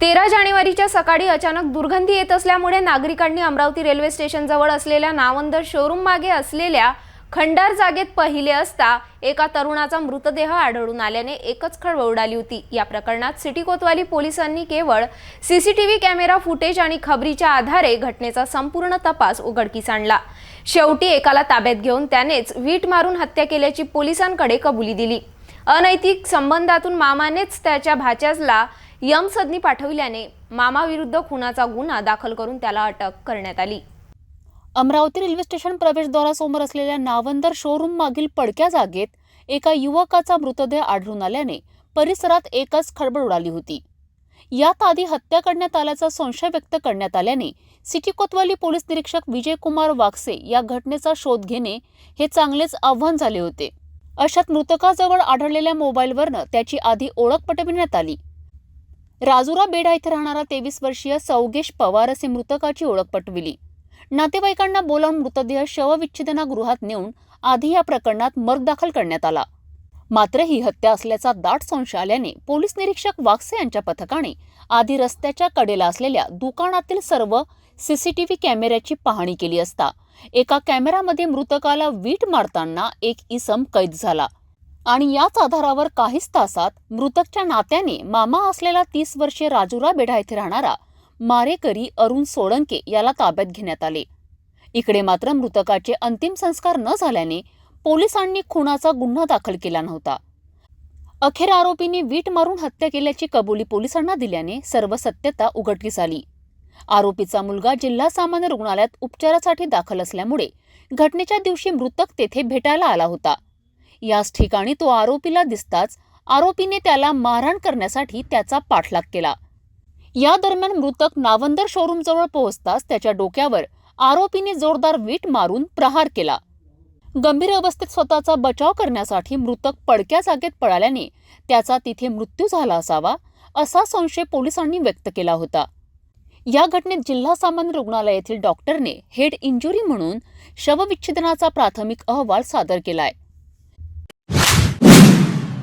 तेरा जानेवारीच्या सकाळी अचानक दुर्गंधी येत असल्यामुळे नागरिकांनी अमरावती रेल्वे स्टेशनजवळ असलेल्या नावंदर शोरूम मागे असलेल्या खंडार जागेत पाहिले असता एका तरुणाचा मृतदेह आढळून आल्याने एकच खळबळ उडाली होती. या प्रकरणात सिटी कोतवाली पोलिसांनी केवळ सीसीटीव्ही कॅमेरा फुटेज आणि खबरीच्या आधारे घटनेचा संपूर्ण तपास उघडकीस आणला. शेवटी एकाला ताब्यात घेऊन त्यानेच वीट मारून हत्या केल्याची पोलिसांकडे कबुली दिली. अनैतिक संबंधातून मामानेच त्याच्या भाच्याला यमसदनी पाठविल्याने मामाविरुद्ध खुनाचा गुन्हा दाखल करून त्याला अटक करण्यात आली. अमरावती रेल्वे स्टेशन प्रवेशद्वारासमोर असलेल्या नावंदर शोरूम मागील पडक्या जागेत एका युवकाचा मृतदेह आढळून आल्याने परिसरात एकच खळबळ उडाली होती. यात आधी हत्या करण्यात आल्याचा संशय व्यक्त करण्यात आल्याने सिटी कोतवाली पोलीस निरीक्षक विजयकुमार वागसे या घटनेचा शोध घेणे हे चांगलेच आव्हान झाले होते. अशात मृतकाजवळ आढळलेल्या मोबाईलवरनं त्याची आधी ओळख पटविण्यात आली. राजुरा बेडा इथे राहणारा तेवीस वर्षीय सौगेश पवार असे मृतकाची ओळख पटविली. नातेवाईकांना बोलावून मृतदेह शवविच्छेदनागृहात नेऊन आधी या प्रकरणात मर्ग दाखल करण्यात आला. मात्र ही हत्या असल्याचा दाट संशय आल्याने पोलीस निरीक्षक वागसे यांच्या पथकाने आधी रस्त्याच्या कडेला असलेल्या दुकानातील सर्व सीसीटीव्ही कॅमेऱ्याची पाहणी केली असता एका कॅमेऱ्यामध्ये मृतकाला वीट मारताना एक इसम कैद झाला. आणि याच आधारावर काहीच तासात मृतकच्या नात्याने मामा असलेला तीस वर्षीय राजुरा बेढा येथे राहणारा मारेकरी अरुण सोळंके याला ताब्यात घेण्यात आले. इकडे मात्र मृतकाचे अंतिम संस्कार न झाल्याने पोलिसांनी खुनाचा गुन्हा दाखल केला नव्हता. अखेर आरोपींनी वीट मारून हत्या केल्याची कबुली पोलिसांना दिल्याने सर्व सत्यता उघडकीस आली. आरोपीचा मुलगा जिल्हा सामान्य रुग्णालयात उपचारासाठी दाखल असल्यामुळे घटनेच्या दिवशी मृतक तेथे भेटायला आला होता. याच ठिकाणी तो आरोपीला दिसताच आरोपीने त्याला मारहाण करण्यासाठी त्याचा पाठलाग केला. या दरम्यान मृतक नावंदर शोरूमजवळ पोहोचताच त्याच्या डोक्यावर आरोपीने जोरदार वीट मारून प्रहार केला. गंभीर अवस्थेत स्वतःचा बचाव करण्यासाठी मृतक पडक्या जागेत पळाल्याने त्याचा तिथे मृत्यू झाला असावा असा संशय पोलिसांनी व्यक्त केला होता. या घटनेत जिल्हा सामान्य रुग्णालय येथील डॉक्टरने हेड इंजुरी म्हणून शवविच्छेदनाचा प्राथमिक अहवाल सादर केलाय.